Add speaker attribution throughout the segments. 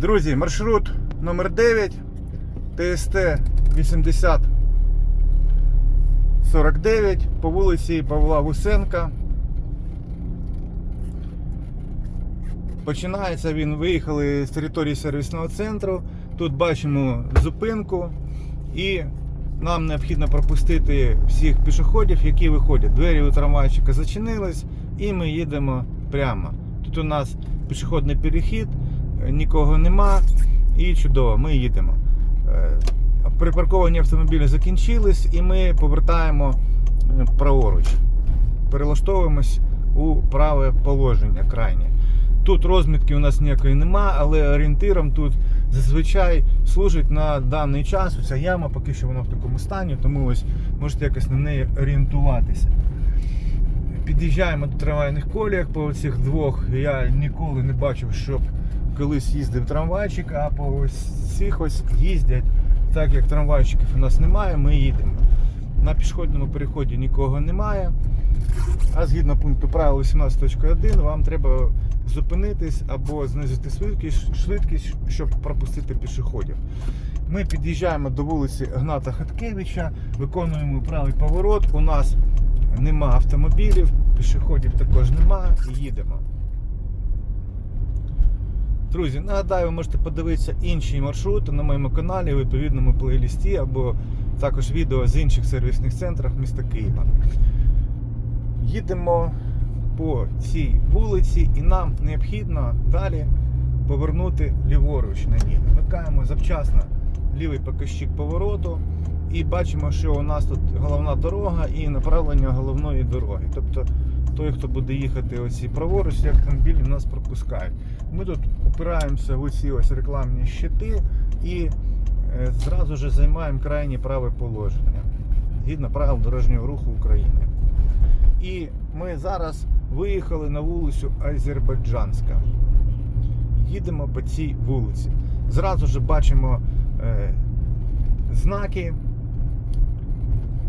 Speaker 1: Друзі, маршрут номер 9 ТСТ 80 49 по вулиці Павла Гусенка. Починається він, виїхали з території сервісного центру. Тут бачимо зупинку і нам необхідно пропустити всіх пішоходів, які виходять. Двері у трамвайчика зачинились і ми їдемо прямо. Тут у нас пішохідний перехід, нікого нема і чудово, ми їдемо. Е, Припарковані автомобілі закінчились і ми повертаємо е, праворуч. Перелаштовуємось у праве положення крайнє. Тут розмітки у нас ніякої нема, але орієнтиром тут зазвичай служить на даний час. Оця яма, поки що вона в такому стані, тому ось можете якось на неї орієнтуватися. Під'їжджаємо до трамвайних коліях по цих двох. Я ніколи не бачив, щоб колись їздив трамвайчик, а по цих ось їздять. Так як трамвайчиків у нас немає, ми їдемо. На пішохідному переході нікого немає. А згідно пункту правил 18.1 вам треба зупинитись або знизити швидкість, щоб пропустити пішоходів. Ми під'їжджаємо до вулиці Гната Хаткевича, виконуємо правий поворот. У нас нема автомобілів, пішоходів також нема і їдемо. Друзі, нагадаю, ви можете подивитися інші маршрути на моєму каналі, у відповідному плейлісті або також відео з інших сервісних центрів міста Києва. Їдемо по цій вулиці і нам необхідно далі повернути ліворуч на ній. Вмикаємо завчасно лівий показчик повороту і бачимо, що у нас тут головна дорога і направлення головної дороги. Тобто той, хто буде їхати оці праворуч, ці автомобілі нас пропускають. Ми тут упираємося в оці ось рекламні щити і е, зразу ж займаємо крайнє праве положення згідно правил дорожнього руху України. І ми зараз виїхали на вулицю Азербайджанська. Їдемо по цій вулиці. Зразу ж бачимо е, знаки,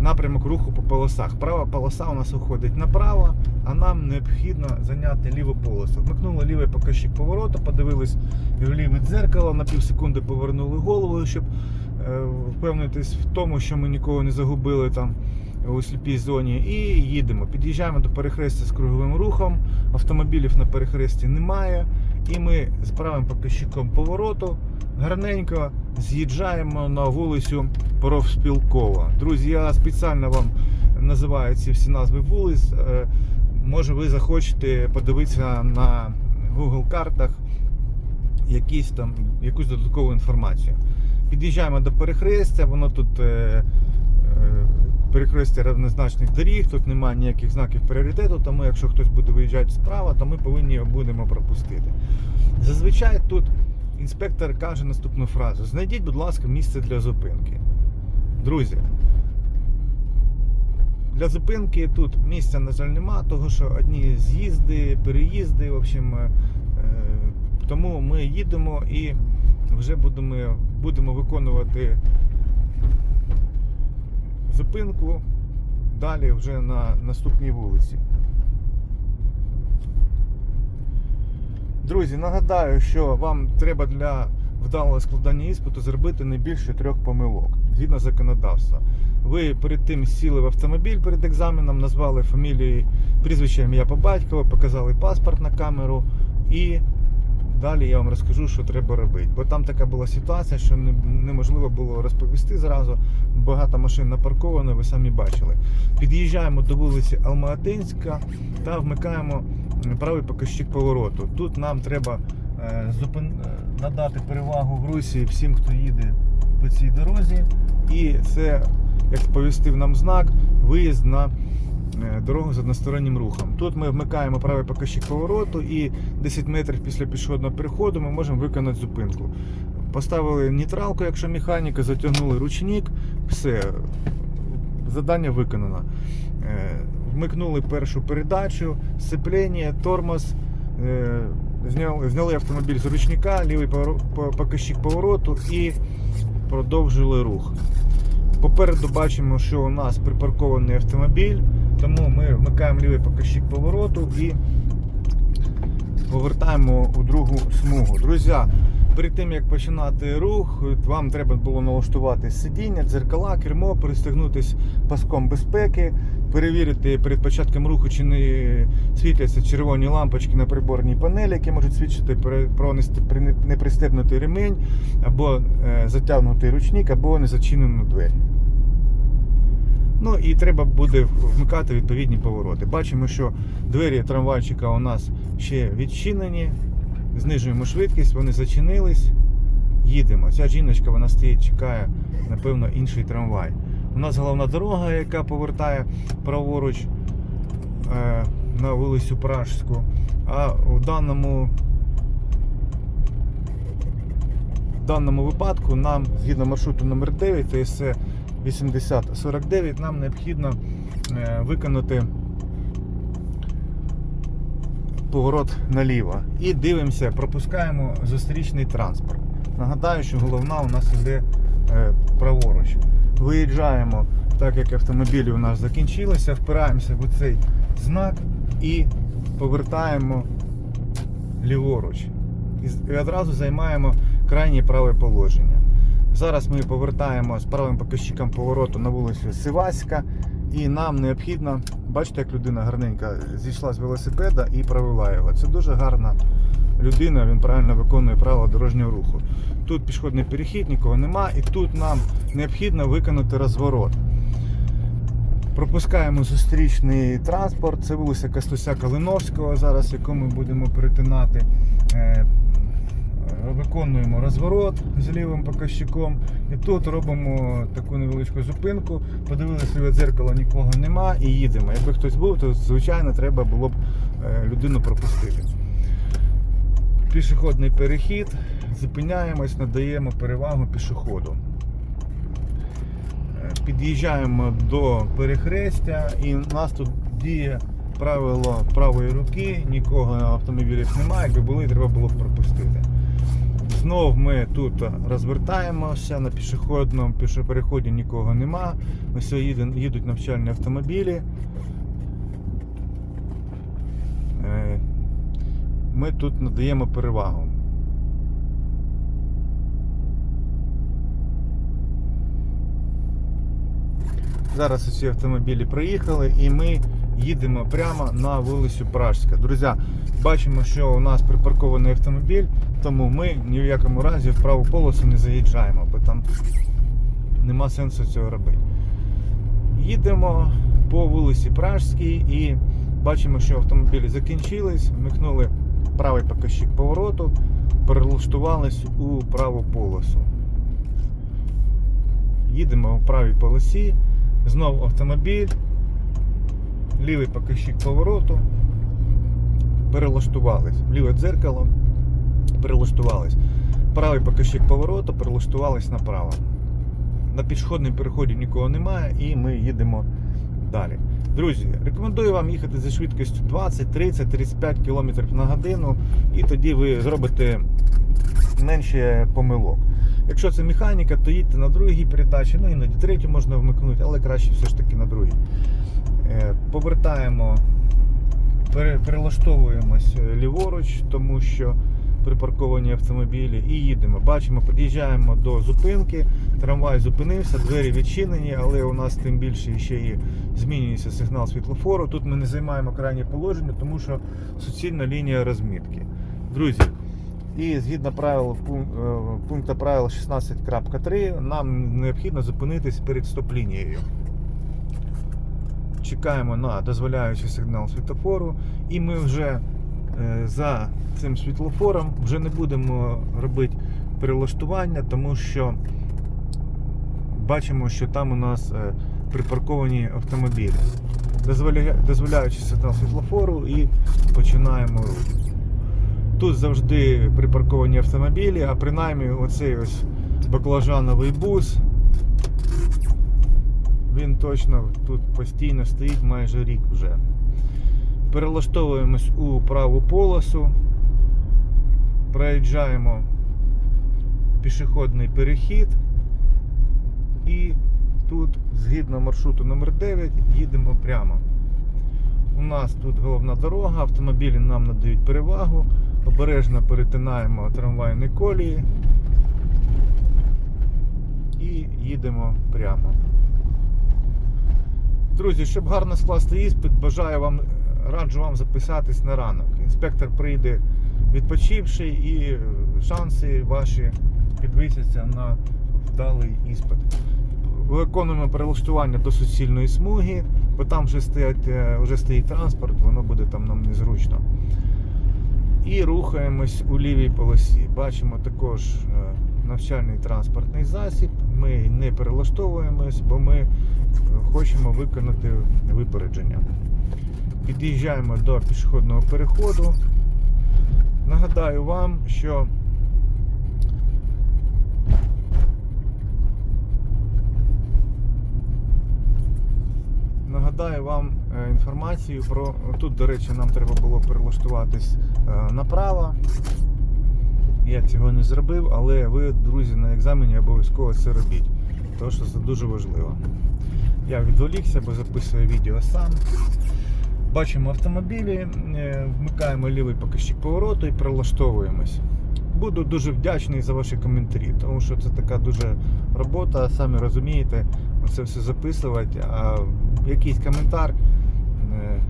Speaker 1: напрямок руху по полосах. Права полоса у нас уходить направо, а нам необхідно зайняти ліву полосу. Вмикнули лівий показчик повороту, подивились в ліве дзеркало, на пів секунди повернули голову, щоб е, впевнитись в тому, що ми нікого не загубили там у сліпій зоні. І їдемо. Під'їжджаємо до перехрестя з круговим рухом. Автомобілів на перехресті немає. І ми з правим показчиком повороту гарненько з'їжджаємо на вулицю Профспілкова. Друзі, я спеціально вам називаю ці всі назви вулиць. Е, Може ви захочете подивитися на Google картах якісь там, якусь додаткову інформацію. Під'їжджаємо до перехрестя, воно тут е, е, перехрестя рівнозначних доріг, тут немає ніяких знаків пріоритету, тому якщо хтось буде виїжджати справа, то ми повинні його будемо пропустити. Зазвичай тут інспектор каже наступну фразу: знайдіть, будь ласка, місце для зупинки. Друзі, для зупинки тут місця, на жаль, нема, тому що одні з'їзди, переїзди, в общем, е, тому ми їдемо і вже будемо, будемо виконувати зупинку далі вже на наступній вулиці. Друзі, нагадаю, що вам треба для вдалого складання іспиту зробити не більше трьох помилок згідно законодавства. Ви перед тим сіли в автомобіль перед екзаменом, назвали фамілії, прізвище ім'я по батькові, показали паспорт на камеру і далі я вам розкажу, що треба робити. Бо там така була ситуація, що неможливо було розповісти зразу. Багато машин напарковано, ви самі бачили. Під'їжджаємо до вулиці Алмаатинська та вмикаємо правий показчик повороту. Тут нам треба е, зупин... е, надати перевагу в русі всім, хто їде по цій дорозі. І це, як сповістив нам знак, виїзд на е, дорогу з одностороннім рухом. Тут ми вмикаємо правий показчик повороту і 10 метрів після пішохідного переходу ми можемо виконати зупинку. Поставили нейтралку, якщо механіка, затягнули ручник, все, завдання виконано. Вмикнули першу передачу, сцеплення, тормоз. е, Зняли, автомобіль з ручника, лівий показчик повороту і продовжили рух. Попереду бачимо, що у нас припаркований автомобіль, тому ми вмикаємо лівий показчик повороту і повертаємо у другу смугу. Друзі, Перед тим як починати рух, вам треба було налаштувати сидіння, дзеркала, кермо, пристегнутись паском безпеки, перевірити перед початком руху, чи не світляться червоні лампочки на приборній панелі, які можуть свідчити про- непристебнутий ремень, або е, затягнутий ручник, або незачинену двері. Ну і треба буде вмикати відповідні повороти. Бачимо, що двері трамвайчика у нас ще відчинені. Знижуємо швидкість, вони зачинились. Їдемо. Ця жіночка вона стоїть, чекає, напевно, інший трамвай. У нас головна дорога, яка повертає праворуч е, на вулицю Пражську. А у даному, в даному випадку нам, згідно маршруту номер 9 ТСЦ 8049, нам необхідно е, виконати поворот наліво. І дивимося, пропускаємо зустрічний транспорт. Нагадаю, що головна у нас іде праворуч. Виїжджаємо, так як автомобілі у нас закінчилися, впираємося в цей знак і повертаємо ліворуч. І одразу займаємо крайнє праве положення. Зараз ми повертаємо з правим показчиком повороту на вулицю Сиваська, і нам необхідно, бачите, як людина гарненько зійшла з велосипеда і провела його. Це дуже гарна людина, він правильно виконує правила дорожнього руху. Тут пішохідний перехід, нікого нема, і тут нам необхідно виконати розворот. Пропускаємо зустрічний транспорт. Це вулиця Кастуся Калиновського, зараз яку ми будемо перетинати. Е, Виконуємо розворот з лівим показчиком. І тут робимо таку невеличку зупинку. Подивилися в дзеркало, нікого нема і їдемо. Якби хтось був, то звичайно треба було б е, людину пропустити. Пішохідний перехід, зупиняємось, надаємо перевагу пішоходу. Е, Під'їжджаємо до перехрестя і у нас тут діє правило правої руки, нікого автомобілів немає, якби були, треба було б пропустити. Знов ми тут розвертаємося на пішохідному пішопереході нікого нема. Ось їдуть навчальні автомобілі. Е, Ми тут надаємо перевагу. Зараз усі автомобілі проїхали і ми їдемо прямо на вулицю Пражська. Друзі, бачимо, що у нас припаркований автомобіль, тому ми ні в якому разі в праву полосу не заїжджаємо, бо там нема сенсу цього робити. Їдемо по вулиці Пражській і бачимо, що автомобілі закінчились, вмикнули правий показчик повороту, перелаштувались у праву полосу. Їдемо в правій полосі, знов автомобіль, лівий показчик повороту, перелаштувались, ліве дзеркало, перелаштувались. Правий показчик повороту, перелаштувались направо. На пішохідному переході нікого немає і ми їдемо далі. Друзі, рекомендую вам їхати зі швидкістю 20, 30, 35 км на годину, і тоді ви зробите менше помилок. Якщо це механіка, то їдьте на другій передачі, ну іноді третю можна вмикнути, але краще все ж таки на другій. Е, Повертаємо, перелаштовуємось е, ліворуч, тому що припарковані автомобілі і їдемо. Бачимо, під'їжджаємо до зупинки, трамвай зупинився, двері відчинені, але у нас тим більше ще і змінюється сигнал світлофору. Тут ми не займаємо крайнє положення, тому що суцільна лінія розмітки. Друзі, і згідно правил е, пункту правил 16.3 нам необхідно зупинитись перед стоп-лінією. Чекаємо на дозволяючий сигнал світлофору, і ми вже е, за цим світлофором вже не будемо робити перелаштування, тому що бачимо, що там у нас е, припарковані автомобілі. Дозволя- Дозволяючи сигнал світлофору і починаємо рух. Тут завжди припарковані автомобілі, а принаймні оцей ось баклажановий бус. Він точно тут постійно стоїть майже рік вже. Перелаштовуємось у праву полосу, проїжджаємо пішохідний перехід і тут, згідно маршруту номер 9 їдемо прямо. У нас тут головна дорога, автомобілі нам надають перевагу. Обережно перетинаємо трамвайні колії і їдемо прямо. Друзі, щоб гарно скласти іспит, бажаю вам, раджу вам записатись на ранок. Інспектор прийде відпочивший і шанси ваші підвисяться на вдалий іспит. Виконуємо перелаштування до суцільної смуги, бо там вже стоять, е, вже стоїть транспорт, воно буде там нам незручно. І рухаємось у лівій полосі. Бачимо також е, навчальний транспортний засіб. Ми не перелаштовуємось, бо ми хочемо виконати випередження. Під'їжджаємо до пішохідного переходу. Нагадаю вам, що Нагадаю вам е, інформацію про тут, до речі, нам треба було перелаштуватись е, направо. Я цього не зробив, але ви, друзі, на екзамені обов'язково це робіть, тому що це дуже важливо. Я відволікся, бо записую відео сам. Бачимо автомобілі, е, вмикаємо лівий показчик повороту і прилаштовуємось. Буду дуже вдячний за ваші коментарі, тому що це така дуже робота, самі розумієте, це все записувати, а якийсь коментар е,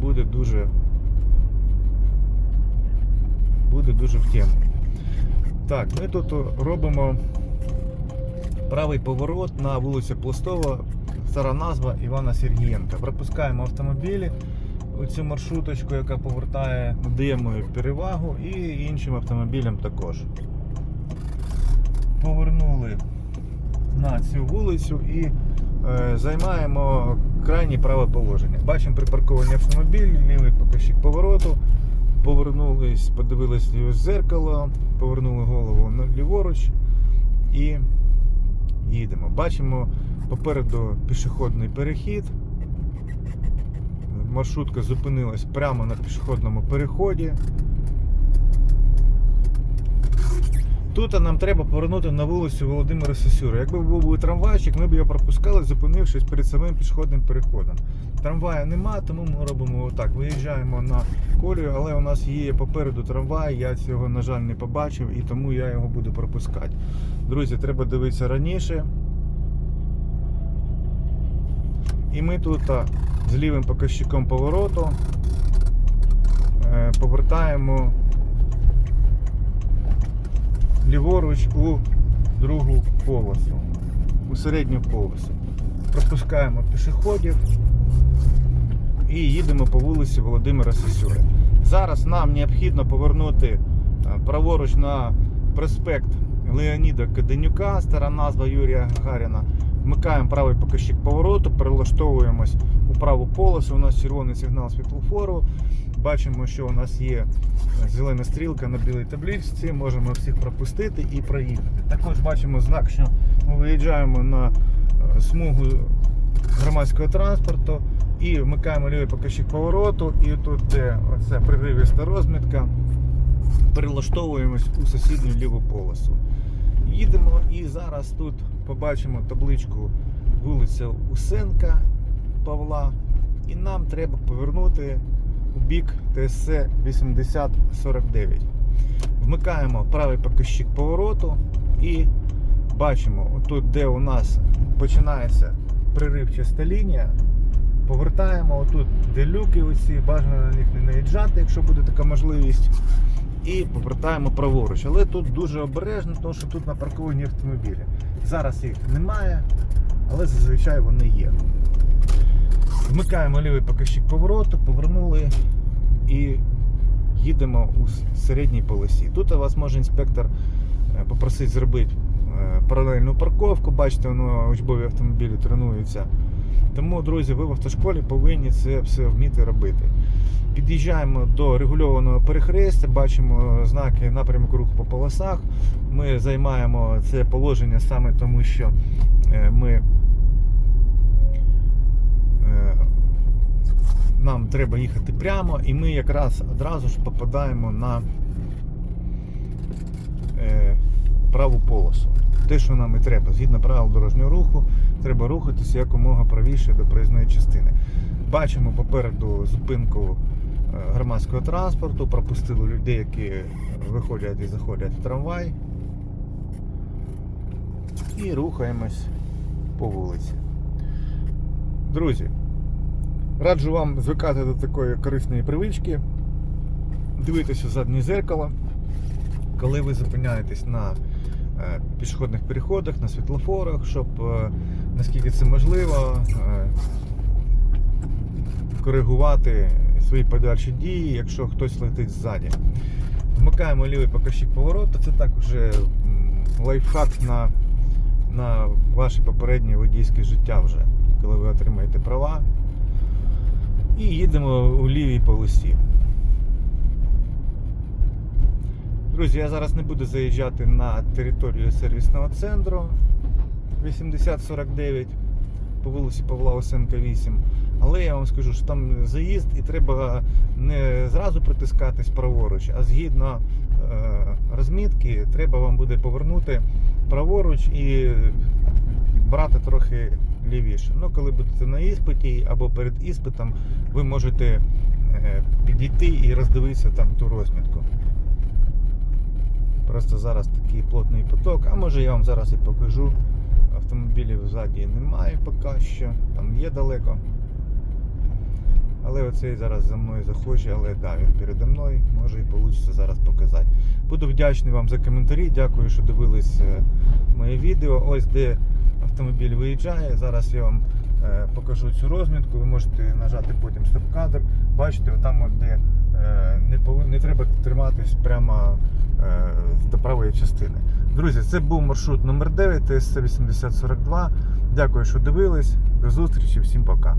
Speaker 1: буде дуже буде дуже в тему. Так, ми тут робимо правий поворот на вулицю Пластова, стара назва Івана Сергієнка. Пропускаємо автомобілі у цю маршруточку, яка повертає, надаємо їй перевагу і іншим автомобілям також. Повернули на цю вулицю і е, займаємо крайнє праве положення. Бачимо припаркований автомобіль, лівий показчик повороту. Повернулись, подивились в зеркало, повернули голову ліворуч і їдемо. Бачимо попереду пішохідний перехід. Маршрутка зупинилась прямо на пішохідному переході. Тут нам треба повернути на вулицю Володимира Сосюра. Якби був трамвайчик, ми б його пропускали, зупинившись перед самим пішохідним переходом. Трамвая нема, тому ми робимо отак. Виїжджаємо на колію, але у нас є попереду трамвай, я цього, на жаль, не побачив і тому я його буду пропускати. Друзі, треба дивитися раніше. І ми тут з лівим показчиком повороту е, повертаємо ліворуч у другу полосу, у середню полосу. Пропускаємо пішоходів і їдемо по вулиці Володимира Сосюри. Зараз нам необхідно повернути е, праворуч на проспект Леоніда Каденюка, стара назва Юрія Гагаріна. Вмикаємо правий показчик повороту, перелаштовуємось у праву полосу. У нас червоний сигнал світлофору. Бачимо, що у нас є зелена стрілка на білій табличці. Можемо всіх пропустити і проїхати. Також бачимо знак, що ми виїжджаємо на е, смугу громадського транспорту і вмикаємо лівий показчик повороту. І тут, де оця приривіста розмітка, перелаштовуємось у сусідню ліву полосу. Їдемо і зараз тут побачимо табличку вулиця Усенка Павла. І нам треба повернути бік ТСЦ 8049. Вмикаємо правий показчик повороту і бачимо, отут, де у нас починається приривчаста лінія. Повертаємо отут, де люки, оці, бажано на них не наїжджати, якщо буде така можливість. І повертаємо праворуч. Але тут дуже обережно, тому що тут напарковані автомобілі. Зараз їх немає, але зазвичай вони є. Вмикаємо лівий показчик повороту, повернули і їдемо у середній полосі. Тут у вас може інспектор е, попросити зробити е, паралельну парковку. Бачите, воно учбові автомобілі тренуються. Тому, друзі, ви в автошколі повинні це все вміти робити. Під'їжджаємо до регульованого перехрестя, бачимо знаки напрямку руху по полосах. Ми займаємо це положення саме тому, що е, ми е, нам треба їхати прямо, і ми якраз одразу ж попадаємо на е, праву полосу. Те, що нам і треба. Згідно правил дорожнього руху, треба рухатися якомога правіше до проїзної частини. Бачимо попереду зупинку громадського транспорту, пропустили людей, які виходять і заходять в трамвай. І рухаємось по вулиці. Друзі, раджу вам звикати до такої корисної привички, дивитися в заднє зеркало, коли ви зупиняєтесь на е, пішохідних переходах, на світлофорах, щоб е, наскільки це можливо, е, коригувати свої подальші дії, якщо хтось летить ззаді. Вмикаємо лівий показчик повороту, це так вже лайфхак на, на ваше попереднє водійське життя вже, коли ви отримаєте права. І їдемо у лівій полосі. Друзі, я зараз не буду заїжджати на територію сервісного центру 8049 по вулиці Павла Осенка 8. Але я вам скажу, що там заїзд і треба не зразу притискатись праворуч, а згідно е, розмітки, треба вам буде повернути праворуч і брати трохи лівіше. Ну, коли будете на іспиті або перед іспитом, ви можете е, підійти і роздивитися там ту розмітку. Просто зараз такий плотний поток, а може я вам зараз і покажу. Автомобілів ззаді немає поки що, там є далеко. Але оцей зараз за мною захоче, але да, він передо мною, може і вийде зараз показати. Буду вдячний вам за коментарі, дякую, що дивились е, моє відео. Ось де автомобіль виїжджає. Зараз я вам е, покажу цю розмітку. Ви можете нажати потім стоп-кадр. Бачите, там, де е, не, треба триматись прямо е, до правої частини. Друзі, це був маршрут номер 9 ТСЦ 8042. Дякую, що дивились. До зустрічі, всім пока.